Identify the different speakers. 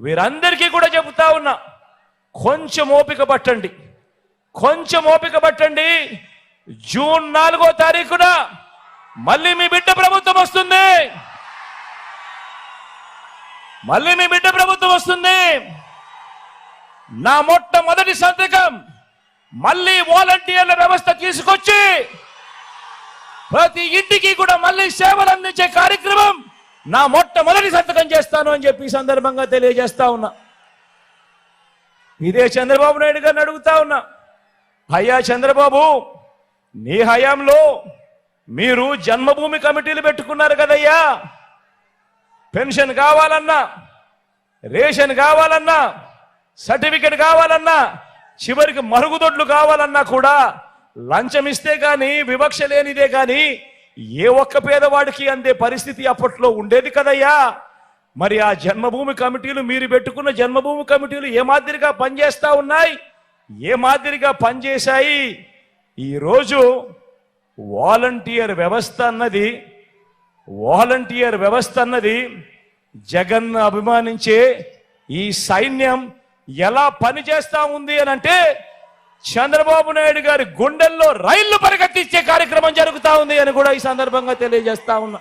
Speaker 1: వీరందరికీ కూడా చెబుతా ఉన్నా కొంచెం ఓపిక పట్టండి. కొంచెం ఓపిక పట్టండి. జూన్ నాలుగో తారీఖున మళ్ళీ మీ బిడ్డ ప్రభుత్వం వస్తుంది. మళ్ళీ మీ బిడ్డ ప్రభుత్వం వస్తుంది. నా మొట్టమొదటి సంతకం మళ్ళీ వాలంటీర్ల వ్యవస్థ తీసుకొచ్చి ప్రతి ఇంటికి కూడా మళ్ళీ సేవలు అందించే కార్యక్రమం నా మొట్టమొదటి సంతకం చేస్తాను అని చెప్పి సందర్భంగా తెలియజేస్తా ఉన్నా. ఇదే చంద్రబాబు నాయుడు గారిని అడుగుతా ఉన్నా. అయ్యా చంద్రబాబు నీ హయాంలో మీరు జన్మభూమి కమిటీలు పెట్టుకున్నారు కదయ్యా. పెన్షన్ కావాలన్నా రేషన్ కావాలన్నా సర్టిఫికెట్ కావాలన్నా చివరికి మరుగుదొడ్లు కావాలన్నా కూడా లంచం ఇస్తే కానీ వివక్ష లేనిదే కానీ ఏ ఒక్క పేదవాడికి అందే పరిస్థితి అప్పట్లో ఉండేది కదయ్యా. మరి ఆ జన్మభూమి కమిటీలు మీరు పెట్టుకున్న జన్మభూమి కమిటీలు ఏ మాదిరిగా పనిచేస్తూ ఉన్నాయి? ఏ మాదిరిగా పనిచేశాయి? ఈరోజు వాలంటీర్ వ్యవస్థ అన్నది వాలంటీర్ వ్యవస్థ అన్నది జగన్ అభిమానించే ఈ సైన్యం ఎలా పనిచేస్తూ ఉంది అని అంటే చంద్రబాబు నాయుడు గారి గుండెల్లో రైళ్ళు పరిగెత్తించే కార్యక్రమం జరుగుతా ఉంది అని కూడా ఈ సందర్భంగా తెలియజేస్తా ఉన్నా.